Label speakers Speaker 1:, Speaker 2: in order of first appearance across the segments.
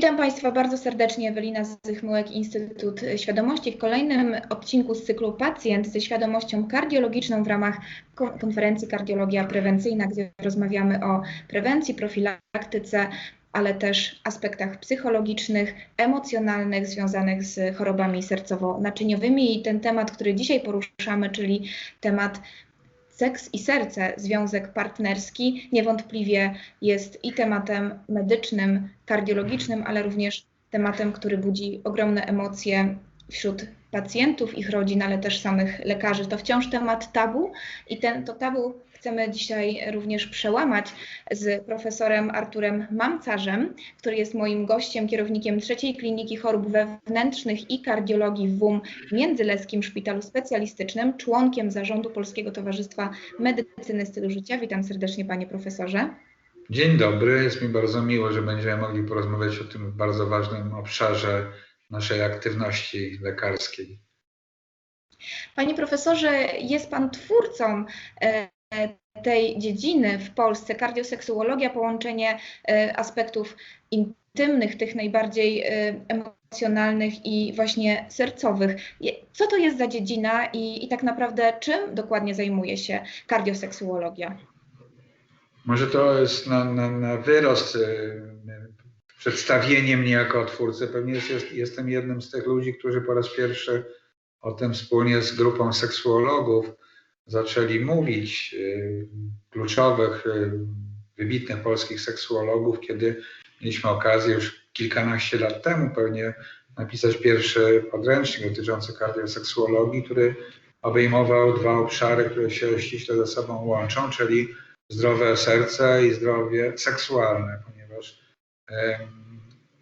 Speaker 1: Witam Państwa bardzo serdecznie, Ewelina Zychmułek, Instytut Świadomości w kolejnym odcinku z cyklu Pacjent ze świadomością kardiologiczną w ramach konferencji Kardiologia Prewencyjna, gdzie rozmawiamy o prewencji, profilaktyce, ale też aspektach psychologicznych, emocjonalnych związanych z chorobami sercowo-naczyniowymi. I ten temat, który dzisiaj poruszamy, czyli temat seks i serce, związek partnerski, niewątpliwie jest i tematem medycznym, kardiologicznym, ale również tematem, który budzi ogromne emocje wśród pacjentów, ich rodzin, ale też samych lekarzy. To wciąż temat tabu i ten, to tabu chcemy dzisiaj również przełamać z profesorem Arturem Mamcarzem, który jest moim gościem, kierownikiem trzeciej kliniki chorób wewnętrznych i kardiologii w WUM w Międzyleskim Szpitalu Specjalistycznym, członkiem zarządu Polskiego Towarzystwa Medycyny Stylu Życia. Witam serdecznie panie profesorze.
Speaker 2: Dzień dobry, jest mi bardzo miło, że będziemy mogli porozmawiać o tym bardzo ważnym obszarze naszej aktywności lekarskiej.
Speaker 1: Panie profesorze, jest Pan twórcą e, tej dziedziny w Polsce, kardioseksuologia, połączenie e, aspektów intymnych, tych najbardziej e, emocjonalnych i właśnie sercowych. Co to jest za dziedzina i, i tak naprawdę czym dokładnie zajmuje się kardioseksuologia?
Speaker 2: Może to jest na, na, na wyrost przedstawienie mnie jako twórcy. Pewnie jest, jestem jednym z tych ludzi, którzy po raz pierwszy o tym wspólnie z grupą seksuologów zaczęli mówić, y, kluczowych, y, wybitnych polskich seksuologów, kiedy mieliśmy okazję już kilkanaście lat temu pewnie napisać pierwszy podręcznik dotyczący kardioseksuologii, który obejmował dwa obszary, które się ściśle ze sobą łączą, czyli zdrowe serce i zdrowie seksualne, ponieważ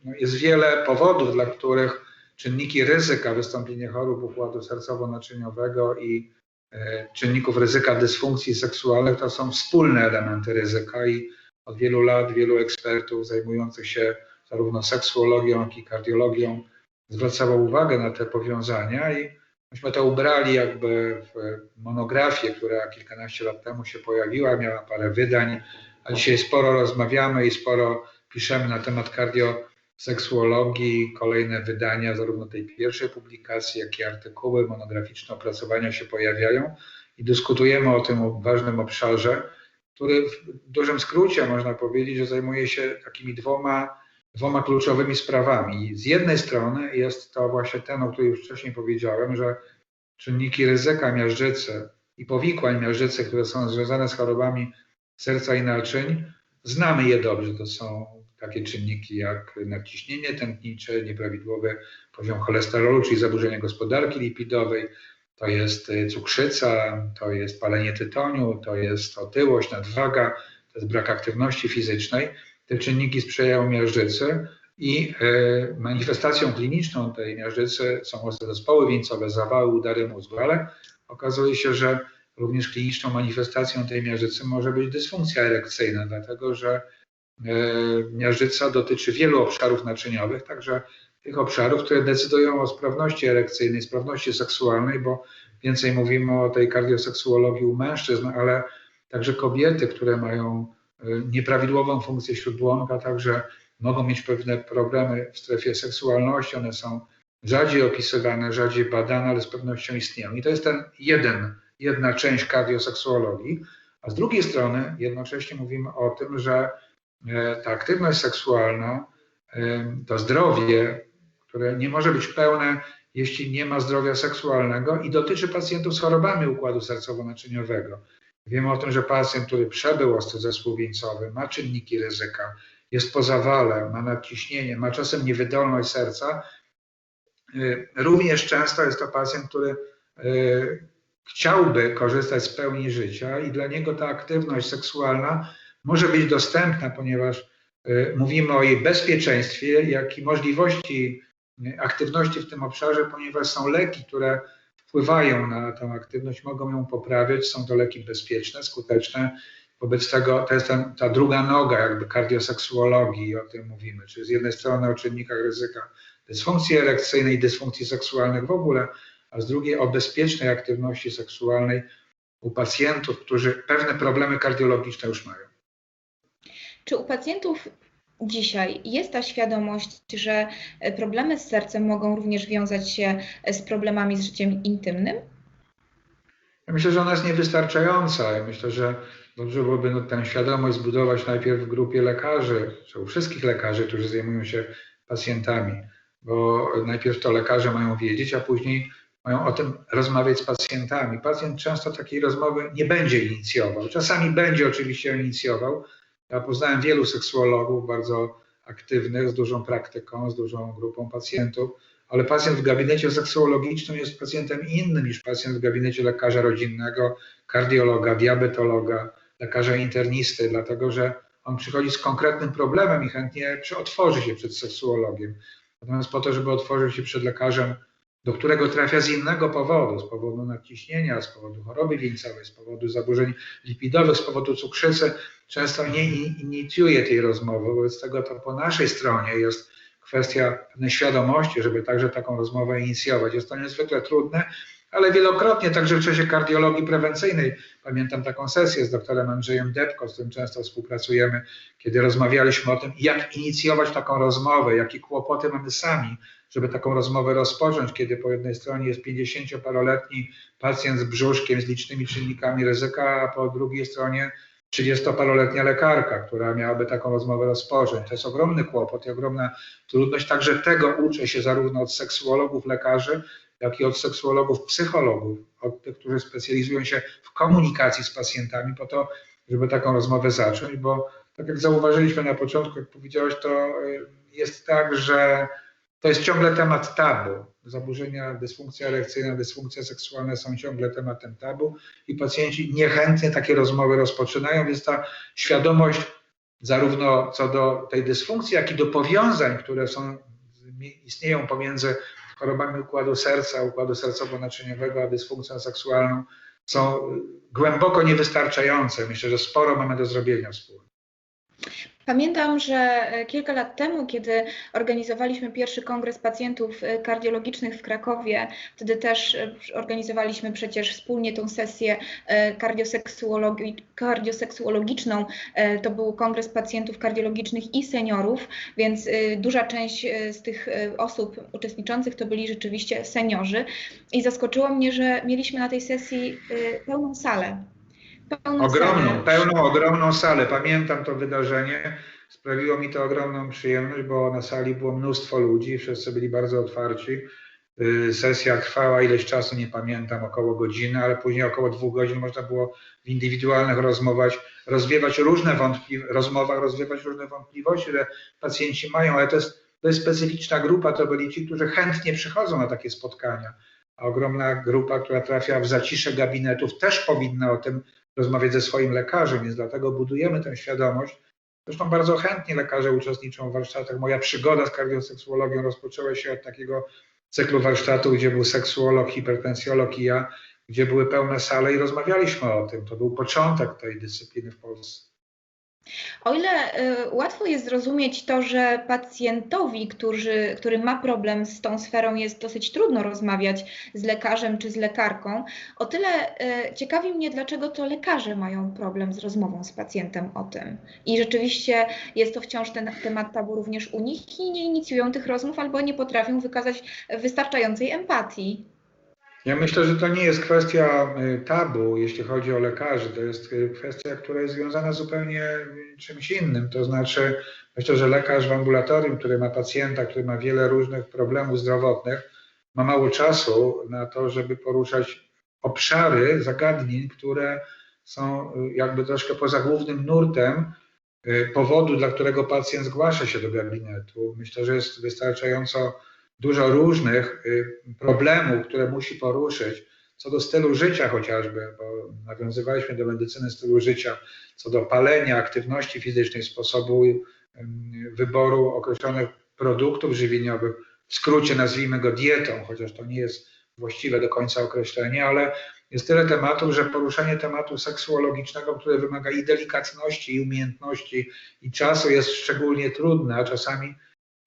Speaker 2: no, jest wiele powodów, dla których czynniki ryzyka wystąpienia chorób układu sercowo-naczyniowego i czynników ryzyka dysfunkcji seksualnych to są wspólne elementy ryzyka i od wielu lat wielu ekspertów zajmujących się zarówno seksuologią, jak i kardiologią zwracało uwagę na te powiązania i myśmy to ubrali jakby w monografię, która kilkanaście lat temu się pojawiła, miała parę wydań, a dzisiaj sporo rozmawiamy i sporo piszemy na temat kardioseksuologii, kolejne wydania zarówno tej pierwszej publikacji, jak i artykuły monograficzne, opracowania się pojawiają i dyskutujemy o tym ważnym obszarze, który w dużym skrócie można powiedzieć, że zajmuje się takimi dwoma, dwoma kluczowymi sprawami. Z jednej strony jest to właśnie ten, o którym już wcześniej powiedziałem, że czynniki ryzyka miażdżycy i powikłań miażdżycy, które są związane z chorobami serca i naczyń, znamy je dobrze. To są takie czynniki jak nadciśnienie tętnicze, nieprawidłowy poziom cholesterolu, czyli zaburzenia gospodarki lipidowej, to jest y, cukrzyca, to jest palenie tytoniu, to jest otyłość, nadwaga, to jest brak aktywności fizycznej. Te czynniki sprzyjają miażdżycy i y, manifestacją kliniczną tej miażdżycy są zespoły wieńcowe, zawały, udary mózgu, ale okazuje się, że również kliniczną manifestacją tej miażdżycy może być dysfunkcja erekcyjna, dlatego że miażdżyca dotyczy wielu obszarów naczyniowych, także tych obszarów, które decydują o sprawności erekcyjnej, sprawności seksualnej, bo więcej mówimy o tej kardioseksuologii u mężczyzn, ale także kobiety, które mają e, nieprawidłową funkcję śródbłonka, także mogą mieć pewne problemy w strefie seksualności. One są rzadziej opisywane, rzadziej badane, ale z pewnością istnieją. I to jest ten jeden, jedna część kardioseksuologii. A z drugiej strony jednocześnie mówimy o tym, że ta aktywność seksualna, e, to zdrowie, które nie może być pełne, jeśli nie ma zdrowia seksualnego i dotyczy pacjentów z chorobami układu sercowo-naczyniowego. Wiemy o tym, że pacjent, który przebył ostry zespół wieńcowy, ma czynniki ryzyka, jest po zawale, ma nadciśnienie, ma czasem niewydolność serca, e, również często jest to pacjent, który chciałby korzystać z pełni życia i dla niego ta aktywność seksualna może być dostępna, ponieważ y, mówimy o jej bezpieczeństwie, jak i możliwości y, aktywności w tym obszarze, ponieważ są leki, które wpływają na tę aktywność, mogą ją poprawiać. Są to leki bezpieczne, skuteczne. Wobec tego to jest ta, ta druga noga jakby kardioseksuologii, o tym mówimy, czyli z jednej strony o czynnikach ryzyka dysfunkcji erekcyjnej, dysfunkcji seksualnych w ogóle, a z drugiej o bezpiecznej aktywności seksualnej u pacjentów, którzy pewne problemy kardiologiczne już mają.
Speaker 1: Czy u pacjentów dzisiaj jest ta świadomość, że problemy z sercem mogą również wiązać się z problemami z życiem intymnym?
Speaker 2: Ja myślę, że ona jest niewystarczająca. Ja myślę, że dobrze byłoby no, tę świadomość zbudować najpierw w grupie lekarzy, czy u wszystkich lekarzy, którzy zajmują się pacjentami, bo najpierw to lekarze mają wiedzieć, a później mają o tym rozmawiać z pacjentami. Pacjent często takiej rozmowy nie będzie inicjował. Czasami będzie oczywiście inicjował. Ja poznałem wielu seksuologów bardzo aktywnych, z dużą praktyką, z dużą grupą pacjentów, ale pacjent w gabinecie seksuologicznym jest pacjentem innym niż pacjent w gabinecie lekarza rodzinnego, kardiologa, diabetologa, lekarza internisty, dlatego że on przychodzi z konkretnym problemem i chętnie otworzy się przed seksuologiem. Natomiast po to, żeby otworzyć się przed lekarzem, do którego trafia z innego powodu, z powodu nadciśnienia, z powodu choroby wieńcowej, z powodu zaburzeń lipidowych, z powodu cukrzycy, często nie inicjuje tej rozmowy. Wobec tego to po naszej stronie jest kwestia pewnej świadomości, żeby także taką rozmowę inicjować. Jest to niezwykle trudne, ale wielokrotnie także w czasie kardiologii prewencyjnej, pamiętam taką sesję z doktorem Andrzejem Debko, z którym często współpracujemy, kiedy rozmawialiśmy o tym, jak inicjować taką rozmowę, jakie kłopoty mamy sami, żeby taką rozmowę rozpocząć, kiedy po jednej stronie jest 50-paroletni pacjent z brzuszkiem, z licznymi czynnikami ryzyka, a po drugiej stronie 30-paroletnia lekarka, która miałaby taką rozmowę rozpocząć. To jest ogromny kłopot i ogromna trudność. Także tego uczę się zarówno od seksuologów, lekarzy, jak i od seksuologów, psychologów, od tych, którzy specjalizują się w komunikacji z pacjentami, po to, żeby taką rozmowę zacząć, bo tak jak zauważyliśmy na początku, jak powiedziałeś, to jest tak, że to jest ciągle temat tabu. Zaburzenia, dysfunkcja erekcyjna, dysfunkcja seksualna są ciągle tematem tabu i pacjenci niechętnie takie rozmowy rozpoczynają, więc ta świadomość zarówno co do tej dysfunkcji, jak i do powiązań, które są, istnieją pomiędzy chorobami układu serca, układu sercowo-naczyniowego, a dysfunkcją seksualną, są głęboko niewystarczające. Myślę, że sporo mamy do zrobienia wspólnie.
Speaker 1: Pamiętam, że e, kilka lat temu, kiedy organizowaliśmy pierwszy kongres pacjentów e, kardiologicznych w Krakowie, wtedy też e, organizowaliśmy przecież wspólnie tą sesję kardioseksuologiczną. To był kongres pacjentów kardiologicznych i seniorów, więc duża część z tych osób uczestniczących to byli rzeczywiście seniorzy. I zaskoczyło mnie, że mieliśmy na tej sesji pełną salę.
Speaker 2: Pełną ogromną, salę. pełną, ogromną salę. Pamiętam to wydarzenie. Sprawiło mi to ogromną przyjemność, bo na sali było mnóstwo ludzi, wszyscy byli bardzo otwarci. Y, sesja trwała ileś czasu, nie pamiętam, około godziny, ale później około dwóch godzin można było w indywidualnych rozmowach rozwiewać różne wątpliwości, rozmowach rozwiewać różne wątpliwości, które pacjenci mają, ale to jest, to jest specyficzna grupa, to byli ci, którzy chętnie przychodzą na takie spotkania. A ogromna grupa, która trafia w zacisze gabinetów, też powinna o tym rozmawiać ze swoim lekarzem, więc dlatego budujemy tę świadomość. Zresztą bardzo chętnie lekarze uczestniczą w warsztatach. Moja przygoda z kardioseksuologią rozpoczęła się od takiego cyklu warsztatu, gdzie był seksuolog, hipertensjolog i ja, gdzie były pełne sale i rozmawialiśmy o tym. To był początek tej dyscypliny w Polsce.
Speaker 1: O ile y, łatwo jest zrozumieć to, że pacjentowi, który, który ma problem z tą sferą, jest dosyć trudno rozmawiać z lekarzem czy z lekarką, o tyle y, ciekawi mnie, dlaczego to lekarze mają problem z rozmową z pacjentem o tym. I rzeczywiście jest to wciąż ten temat tabu również u nich i nie inicjują tych rozmów albo nie potrafią wykazać wystarczającej empatii.
Speaker 2: Ja myślę, że to nie jest kwestia y, tabu, jeśli chodzi o lekarzy. To jest y, kwestia, która jest związana zupełnie y, czymś innym. To znaczy, myślę, że lekarz w ambulatorium, który ma pacjenta, który ma wiele różnych problemów zdrowotnych, ma mało czasu na to, żeby poruszać obszary zagadnień, które są jakby troszkę poza głównym nurtem powodu, dla którego pacjent zgłasza się do gabinetu. Myślę, że jest wystarczająco dużo różnych y, problemów, które musi poruszyć, co do stylu życia chociażby, bo nawiązywaliśmy do medycyny stylu życia, co do palenia, aktywności fizycznej, sposobu wyboru określonych produktów żywieniowych, w skrócie nazwijmy go dietą, chociaż to nie jest właściwe do końca określenie, ale jest tyle tematów, że poruszenie tematu seksuologicznego, które wymaga i delikatności, i umiejętności, i czasu jest szczególnie trudne, a czasami,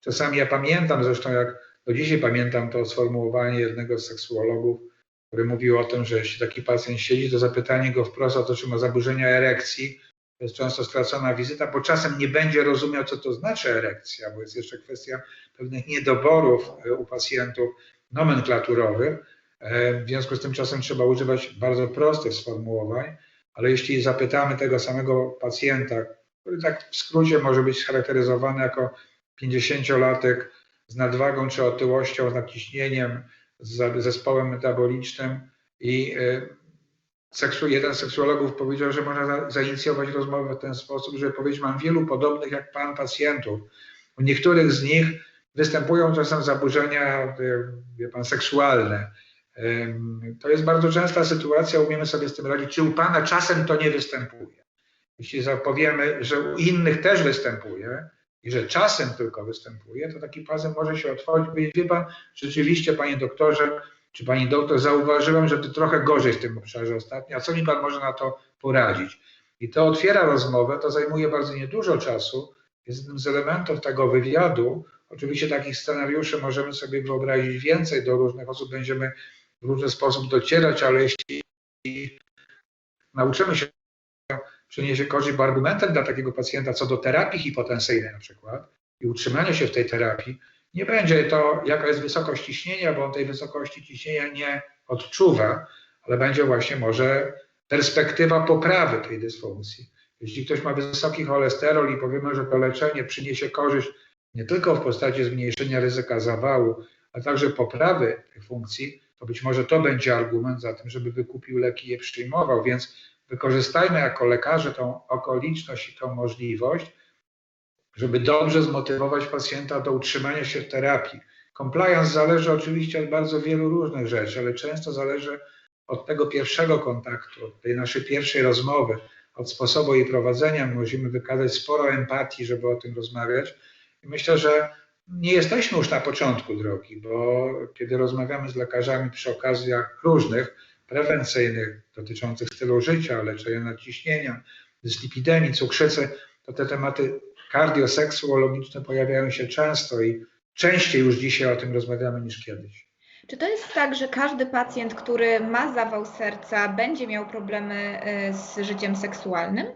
Speaker 2: czasami ja pamiętam zresztą, jak do dzisiaj pamiętam to sformułowanie jednego z seksuologów, który mówił o tym, że jeśli taki pacjent siedzi, to zapytanie go wprost o to, czy ma zaburzenia erekcji, to jest często stracona wizyta, bo czasem nie będzie rozumiał, co to znaczy erekcja, bo jest jeszcze kwestia pewnych niedoborów e, u pacjentów nomenklaturowych. E, W związku z tym czasem trzeba używać bardzo prostych sformułowań, ale jeśli zapytamy tego samego pacjenta, który tak w skrócie może być scharakteryzowany jako 50-latek z nadwagą czy otyłością, z nadciśnieniem, z zespołem metabolicznym i e, seksu, jeden z seksuologów powiedział, że można za, zainicjować rozmowę w ten sposób, żeby powiedzieć, mam wielu podobnych jak pan pacjentów. U niektórych z nich występują czasem zaburzenia, e, wie pan, seksualne. Em, To jest bardzo częsta sytuacja, umiemy sobie z tym radzić. Czy u pana czasem to nie występuje? Jeśli zapowiemy, że u innych też występuje i że czasem tylko występuje, to taki pacjent może się otworzyć powiedzieć, wie pan, rzeczywiście panie doktorze, czy pani doktor, zauważyłem, że to trochę gorzej w tym obszarze ostatnio, a co mi pan może na to poradzić? I to otwiera rozmowę, to zajmuje bardzo niedużo czasu, jest jednym z elementów tego wywiadu. Oczywiście takich scenariuszy możemy sobie wyobrazić więcej, do różnych osób będziemy w różny sposób docierać, ale jeśli nauczymy się przyniesie korzyść, bo argumentem dla takiego pacjenta co do terapii hipotensyjnej na przykład i utrzymania się w tej terapii, nie będzie to, jaka jest wysokość ciśnienia, bo on tej wysokości ciśnienia nie odczuwa, ale będzie właśnie może perspektywa poprawy tej dysfunkcji. Jeśli ktoś ma wysoki cholesterol i powiemy, że to leczenie przyniesie korzyść nie tylko w postaci zmniejszenia ryzyka zawału, a także poprawy tej funkcji, to być może to będzie argument za tym, żeby wykupił leki i je przyjmował. Więc wykorzystajmy jako lekarze tą okoliczność i tą możliwość, żeby dobrze zmotywować pacjenta do utrzymania się w terapii. Compliance zależy oczywiście od bardzo wielu różnych rzeczy, ale często zależy od tego pierwszego kontaktu, od tej naszej pierwszej rozmowy, od sposobu jej prowadzenia. Musimy wykazać sporo empatii, żeby o tym rozmawiać. I myślę, że nie jesteśmy już na początku drogi, bo kiedy rozmawiamy z lekarzami przy okazjach różnych, prewencyjnych, dotyczących stylu życia, leczenia nadciśnienia, dyslipidemii, cukrzycy, to te tematy kardioseksuologiczne pojawiają się często i częściej już dzisiaj o tym rozmawiamy niż kiedyś.
Speaker 1: Czy to jest tak, że każdy pacjent, który ma zawał serca, będzie miał problemy y, z życiem seksualnym?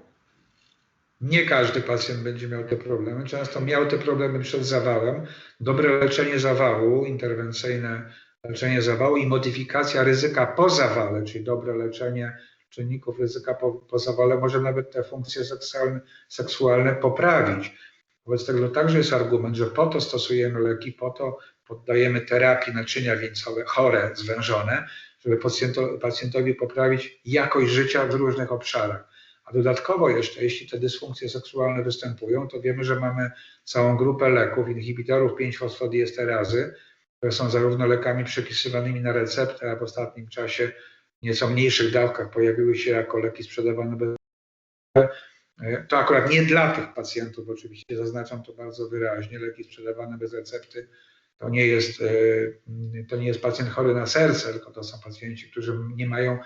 Speaker 2: Nie każdy pacjent będzie miał te problemy. Często miał te problemy przed zawałem. Dobre leczenie zawału, interwencyjne leczenie zawału i modyfikacja ryzyka po zawale, czyli dobre leczenie czynników ryzyka po, po zawale może nawet te funkcje seksualne, seksualne poprawić. Wobec tego także jest argument, że po to stosujemy leki, po to poddajemy terapii naczynia wieńcowe chore, zwężone, żeby pacjento, pacjentowi poprawić jakość życia w różnych obszarach. A dodatkowo jeszcze, jeśli te dysfunkcje seksualne występują, to wiemy, że mamy całą grupę leków, inhibitorów 5-fosfodiesterazy, które są zarówno lekami przepisywanymi na receptę, a w ostatnim czasie w nieco mniejszych dawkach pojawiły się jako leki sprzedawane bez to akurat nie dla tych pacjentów, oczywiście zaznaczam to bardzo wyraźnie. Leki sprzedawane bez recepty to nie jest, to nie jest pacjent chory na serce, tylko to są pacjenci, którzy nie mają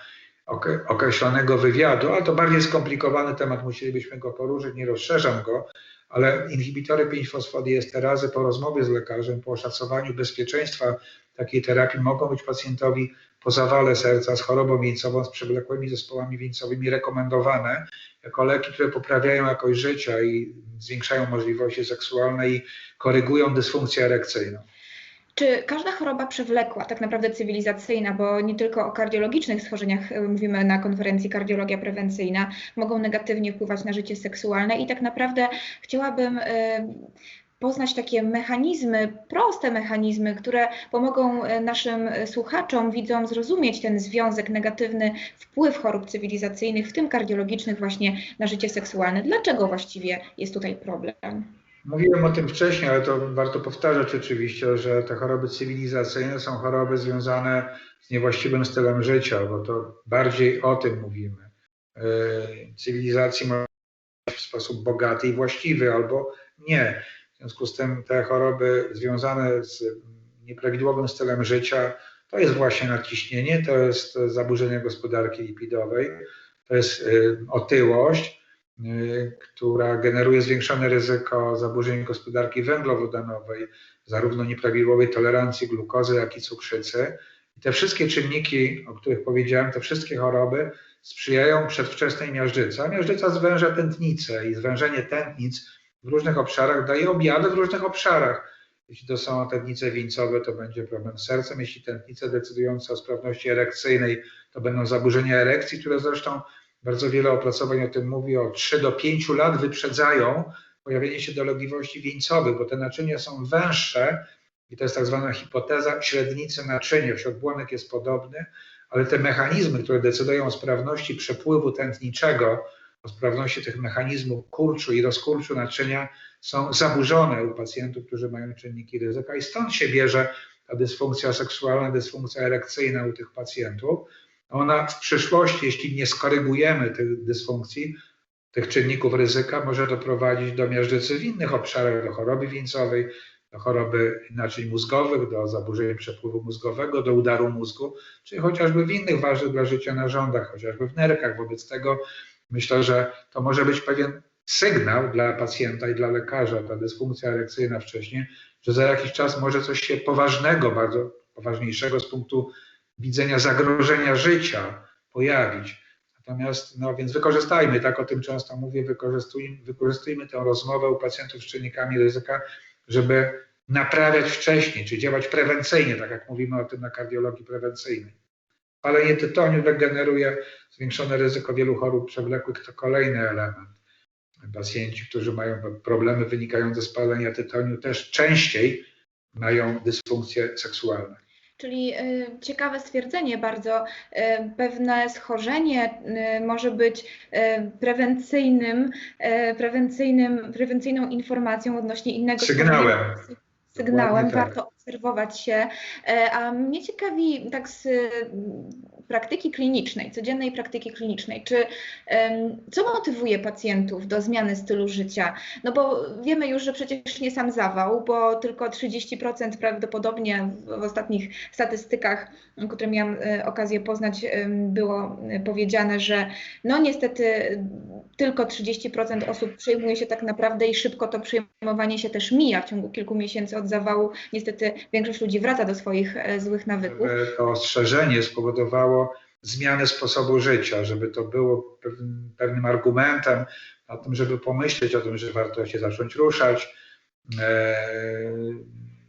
Speaker 2: określonego wywiadu, ale to bardziej skomplikowany temat, musielibyśmy go poruszyć, nie rozszerzam go, ale inhibitory 5-fosfodiesterazy po rozmowie z lekarzem, po oszacowaniu bezpieczeństwa takiej terapii mogą być pacjentowi po zawale serca z chorobą wieńcową, z przewlekłymi zespołami wieńcowymi rekomendowane jako leki, które poprawiają jakość życia i zwiększają możliwości seksualne i korygują dysfunkcję erekcyjną.
Speaker 1: Czy każda choroba przewlekła, tak naprawdę cywilizacyjna, bo nie tylko o kardiologicznych schorzeniach y, mówimy na konferencji Kardiologia Prewencyjna, mogą negatywnie wpływać na życie seksualne i tak naprawdę chciałabym y, poznać takie mechanizmy, proste mechanizmy, które pomogą y, naszym słuchaczom, widzom zrozumieć ten związek, negatywny wpływ chorób cywilizacyjnych, w tym kardiologicznych właśnie na życie seksualne. Dlaczego właściwie jest tutaj problem?
Speaker 2: Mówiłem o tym wcześniej, ale to warto powtarzać oczywiście, że te choroby cywilizacyjne są choroby związane z niewłaściwym stylem życia, bo to bardziej o tym mówimy. Cywilizacji można w sposób bogaty i właściwy albo nie. W związku z tym te choroby związane z nieprawidłowym stylem życia to jest właśnie nadciśnienie, to jest zaburzenie gospodarki lipidowej, to jest otyłość, która generuje zwiększone ryzyko zaburzeń gospodarki węglowodanowej, zarówno nieprawidłowej tolerancji glukozy, jak i cukrzycy. I te wszystkie czynniki, o których powiedziałem, te wszystkie choroby sprzyjają przedwczesnej miażdżycy. A miażdżyca zwęża tętnicę i zwężenie tętnic w różnych obszarach daje objawy w różnych obszarach. Jeśli to są tętnice wieńcowe, to będzie problem z sercem. Jeśli tętnice decydujące o sprawności erekcyjnej, to będą zaburzenia erekcji, które zresztą bardzo wiele opracowań o tym mówi, o 3 do 5 lat wyprzedzają pojawienie się dolegliwości wieńcowych, bo te naczynia są węższe i to jest tak zwana hipoteza średnicy naczynia. Śródbłonek jest podobny, ale te mechanizmy, które decydują o sprawności przepływu tętniczego, o sprawności tych mechanizmów kurczu i rozkurczu naczynia są zaburzone u pacjentów, którzy mają czynniki ryzyka i stąd się bierze ta dysfunkcja seksualna, dysfunkcja erekcyjna u tych pacjentów. Ona w przyszłości, jeśli nie skorygujemy tych dysfunkcji, tych czynników ryzyka, może doprowadzić do miażdżycy w innych obszarach, do choroby wieńcowej, do choroby naczyń mózgowych, do zaburzeń przepływu mózgowego, do udaru mózgu, czy chociażby w innych ważnych dla życia narządach, chociażby w nerkach. Wobec tego myślę, że to może być pewien sygnał dla pacjenta i dla lekarza, ta dysfunkcja erekcyjna wcześniej, że za jakiś czas może coś się poważnego, bardzo poważniejszego z punktu widzenia zagrożenia życia pojawić. Natomiast, no więc wykorzystajmy, tak o tym często mówię, wykorzystujmy, wykorzystujmy tę rozmowę u pacjentów z czynnikami ryzyka, żeby naprawiać wcześniej, czy działać prewencyjnie, tak jak mówimy o tym na kardiologii prewencyjnej. Palenie tytoniu generuje zwiększone ryzyko wielu chorób przewlekłych, to kolejny element. Pacjenci, którzy mają problemy wynikające z palenia tytoniu, też częściej mają dysfunkcje seksualne.
Speaker 1: Czyli y, ciekawe stwierdzenie bardzo. Y, pewne schorzenie y, może być prewencyjnym, prewencyjnym, prewencyjną informacją odnośnie innego
Speaker 2: sygnałem.
Speaker 1: Sygnałem, tak. warto obserwować się. A mnie ciekawi tak z praktyki klinicznej, codziennej praktyki klinicznej, czy co motywuje pacjentów do zmiany stylu życia? No bo wiemy już, że przecież nie sam zawał, bo tylko 30% prawdopodobnie w ostatnich statystykach, które miałam e, okazję poznać, było e, powiedziane, że no niestety tylko 30% osób przejmuje się tak naprawdę i szybko to przejmowanie się też mija w ciągu kilku miesięcy od zawału. Niestety większość ludzi wraca do swoich e, złych nawyków.
Speaker 2: Ostrzeżenie spowodowało zmianę sposobu życia, żeby to było pewnym argumentem na tym, żeby pomyśleć o tym, że warto się zacząć ruszać, e,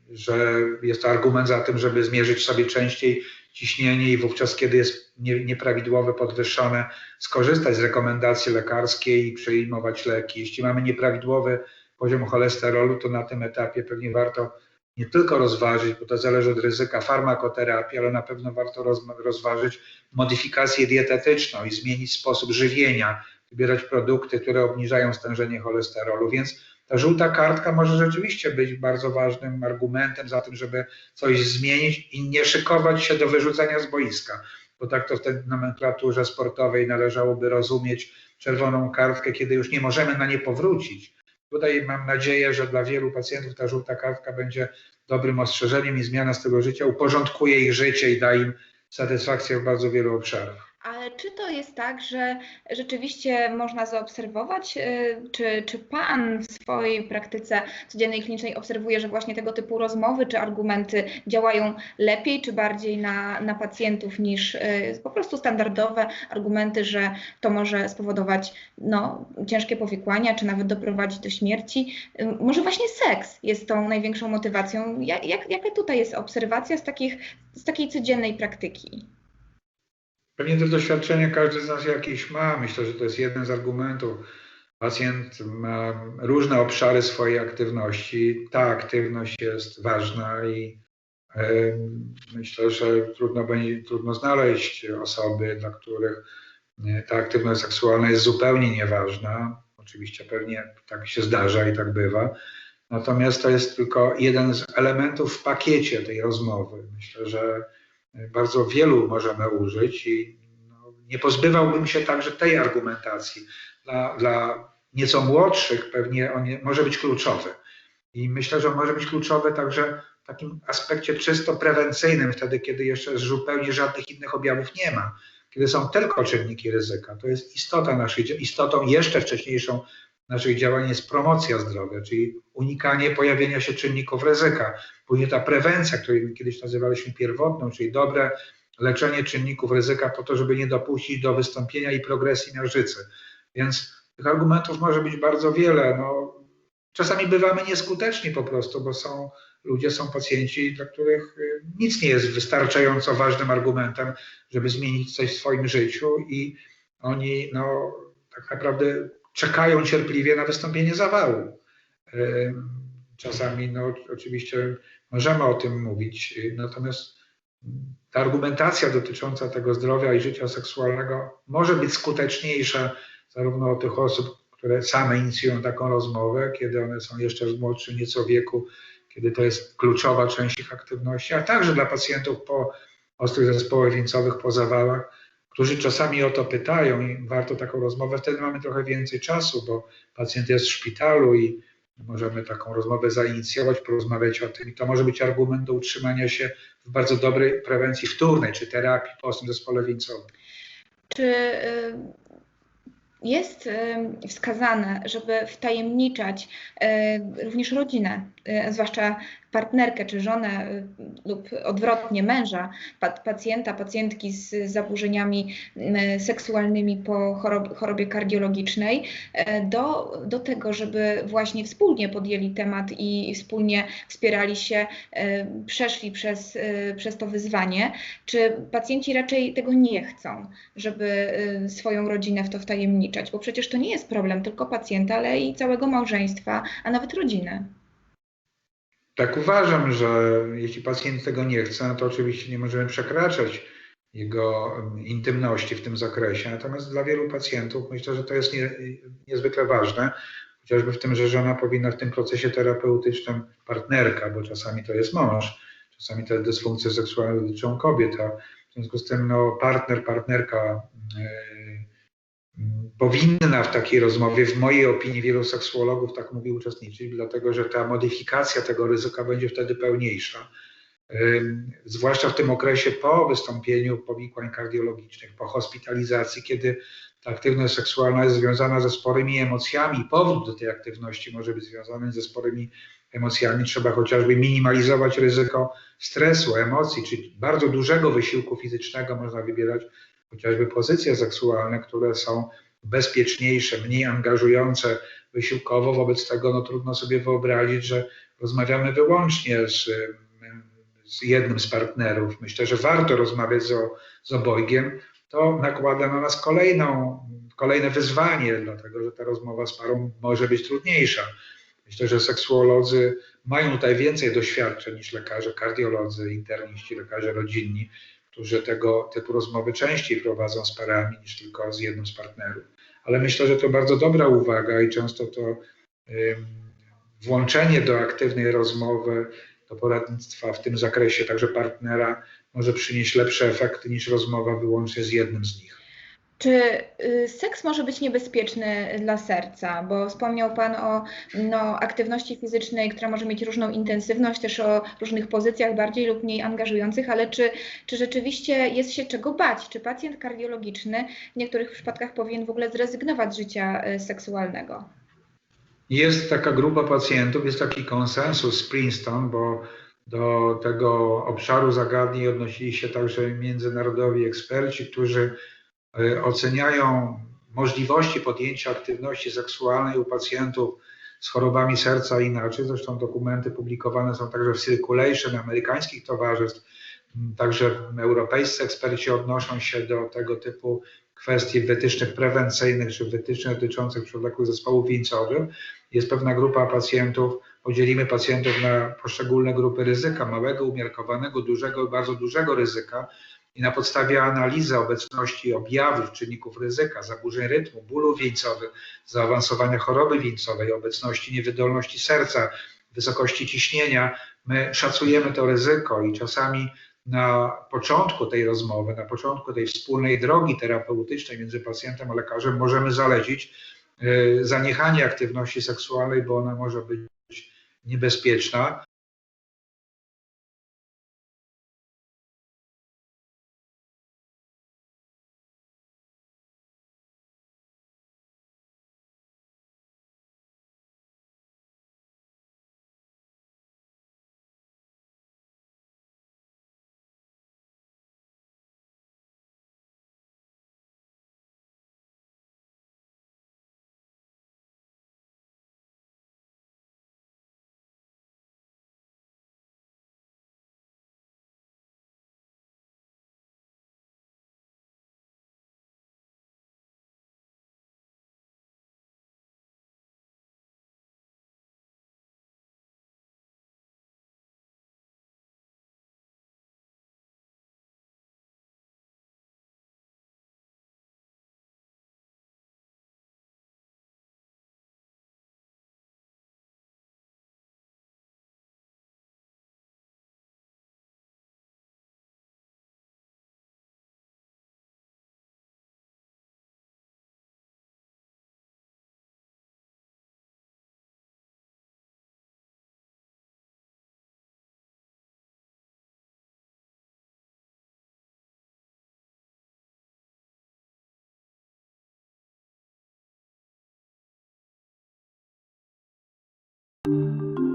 Speaker 2: że jest to argument za tym, żeby zmierzyć sobie częściej ciśnienie i wówczas, kiedy jest nieprawidłowe, podwyższone, skorzystać z rekomendacji lekarskiej i przyjmować leki. Jeśli mamy nieprawidłowy poziom cholesterolu, to na tym etapie pewnie warto nie tylko rozważyć, bo to zależy od ryzyka farmakoterapii, ale na pewno warto rozważyć modyfikację dietetyczną i zmienić sposób żywienia, wybierać produkty, które obniżają stężenie cholesterolu. Więc ta żółta kartka może rzeczywiście być bardzo ważnym argumentem za tym, żeby coś zmienić i nie szykować się do wyrzucenia z boiska, bo tak to w tej nomenklaturze sportowej należałoby rozumieć czerwoną kartkę, kiedy już nie możemy na nie powrócić Tutaj mam nadzieję, że dla wielu pacjentów ta żółta kartka będzie dobrym ostrzeżeniem i zmiana stylu życia uporządkuje ich życie i da im satysfakcję w bardzo wielu obszarach.
Speaker 1: Ale czy to jest tak, że rzeczywiście można zaobserwować, y, czy, czy Pan w swojej praktyce codziennej klinicznej obserwuje, że właśnie tego typu rozmowy czy argumenty działają lepiej czy bardziej na, na pacjentów niż y, po prostu standardowe argumenty, że to może spowodować no, ciężkie powikłania, czy nawet doprowadzić do śmierci? Y, może właśnie seks jest tą największą motywacją. Jak, jak, jaka tutaj jest obserwacja z, takich, z takiej codziennej praktyki?
Speaker 2: Pewnie to doświadczenie każdy z nas jakieś ma. Myślę, że to jest jeden z argumentów. Pacjent ma różne obszary swojej aktywności. Ta aktywność jest ważna i myślę, że trudno będzie trudno znaleźć osoby, dla których ta aktywność seksualna jest zupełnie nieważna. Oczywiście pewnie tak się zdarza i tak bywa. Natomiast to jest tylko jeden z elementów w pakiecie tej rozmowy. Myślę, że bardzo wielu możemy użyć i no, nie pozbywałbym się także tej argumentacji. Dla, dla nieco młodszych pewnie on może być kluczowy. I myślę, że może być kluczowy także w takim aspekcie czysto prewencyjnym, wtedy, kiedy jeszcze zupełnie żadnych innych objawów nie ma, kiedy są tylko czynniki ryzyka. To jest istota naszej, istotą jeszcze wcześniejszą naszych działań jest promocja zdrowia, czyli unikanie pojawienia się czynników ryzyka. Później ta prewencja, której kiedyś nazywaliśmy pierwotną, czyli dobre leczenie czynników ryzyka po to, żeby nie dopuścić do wystąpienia i progresji miażdżycy. Więc tych argumentów może być bardzo wiele. No, czasami bywamy nieskuteczni po prostu, bo są ludzie, są pacjenci, dla których y, nic nie jest wystarczająco ważnym argumentem, żeby zmienić coś w swoim życiu i oni no, tak naprawdę czekają cierpliwie na wystąpienie zawału. Czasami, no, oczywiście możemy o tym mówić, natomiast ta argumentacja dotycząca tego zdrowia i życia seksualnego może być skuteczniejsza zarówno u tych osób, które same inicjują taką rozmowę, kiedy one są jeszcze w młodszym nieco wieku, kiedy to jest kluczowa część ich aktywności, a także dla pacjentów po ostrych zespołach wieńcowych, po zawałach, którzy czasami o to pytają i warto taką rozmowę. Wtedy mamy trochę więcej czasu, bo pacjent jest w szpitalu i możemy taką rozmowę zainicjować, porozmawiać o tym. I to może być argument do utrzymania się w bardzo dobrej prewencji wtórnej czy terapii po ostrym zespole wieńcowym.
Speaker 1: Czy y, jest wskazane, żeby wtajemniczać również rodzinę, y, zwłaszcza partnerkę czy żonę y, lub odwrotnie męża pacjenta, pacjentki z zaburzeniami seksualnymi po chorobie, kardiologicznej y, do, do tego, żeby właśnie wspólnie podjęli temat i wspólnie wspierali się, przeszli przez, przez to wyzwanie. Czy pacjenci raczej tego nie chcą, żeby swoją rodzinę w to wtajemniczać? Bo przecież to nie jest problem tylko pacjenta, ale i całego małżeństwa, a nawet rodziny.
Speaker 2: Tak uważam, że jeśli pacjent tego nie chce, no to oczywiście nie możemy przekraczać jego intymności w tym zakresie. Natomiast dla wielu pacjentów myślę, że to jest nie, niezwykle ważne, chociażby w tym, że żona powinna w tym procesie terapeutycznym partnerka, bo czasami to jest mąż, czasami te dysfunkcje seksualne dotyczą kobiet, a w związku z tym no, partner, partnerka powinna w takiej rozmowie, w mojej opinii wielu seksuologów tak mówi, uczestniczyć, dlatego że ta modyfikacja tego ryzyka będzie wtedy pełniejsza. Zwłaszcza w tym okresie po wystąpieniu powikłań kardiologicznych, po hospitalizacji, kiedy ta aktywność seksualna jest związana ze sporymi emocjami, powód do tej aktywności może być związany ze sporymi emocjami. Trzeba chociażby minimalizować ryzyko stresu, emocji, czyli bardzo dużego wysiłku fizycznego można wybierać chociażby pozycje seksualne, które są bezpieczniejsze, mniej angażujące wysiłkowo. Wobec tego no, trudno sobie wyobrazić, że rozmawiamy wyłącznie z, z jednym z partnerów. Myślę, że warto rozmawiać z, z obojgiem. To nakłada na nas kolejną, kolejne wyzwanie, dlatego że ta rozmowa z parą może być trudniejsza. Myślę, że seksuolodzy mają tutaj więcej doświadczeń niż lekarze, kardiolodzy, interniści, lekarze rodzinni którzy tego typu rozmowy częściej prowadzą z parami niż tylko z jednym z partnerów. Ale myślę, że to bardzo dobra uwaga i często to włączenie do aktywnej rozmowy, do poradnictwa w tym zakresie, także partnera, może przynieść lepsze efekty niż rozmowa wyłącznie z jednym z nich.
Speaker 1: Czy y, seks może być niebezpieczny dla serca? Bo wspomniał Pan o no, aktywności fizycznej, która może mieć różną intensywność, też o różnych pozycjach bardziej lub mniej angażujących, ale czy, czy rzeczywiście jest się czego bać? Czy pacjent kardiologiczny w niektórych przypadkach powinien w ogóle zrezygnować z życia y, seksualnego?
Speaker 2: Jest taka grupa pacjentów, jest taki konsensus z Princeton, bo do tego obszaru zagadnień odnosili się także międzynarodowi eksperci, którzy oceniają możliwości podjęcia aktywności seksualnej u pacjentów z chorobami serca inaczej. Zresztą dokumenty publikowane są także w Circulation amerykańskich towarzystw. Mm, także europejscy eksperci odnoszą się do tego typu kwestii wytycznych prewencyjnych czy wytycznych dotyczących przewlekłych zespołów wieńcowych. Jest pewna grupa pacjentów, podzielimy pacjentów na poszczególne grupy ryzyka, małego, umiarkowanego, dużego i bardzo dużego ryzyka i na podstawie analizy obecności objawów, czynników ryzyka, zaburzeń rytmu, bólu wieńcowych, zaawansowania choroby wieńcowej, obecności niewydolności serca, wysokości ciśnienia, my szacujemy to ryzyko i czasami na początku tej rozmowy, na początku tej wspólnej drogi terapeutycznej między pacjentem a lekarzem możemy zalecić y, zaniechanie aktywności seksualnej, bo ona może być niebezpieczna. Thank you.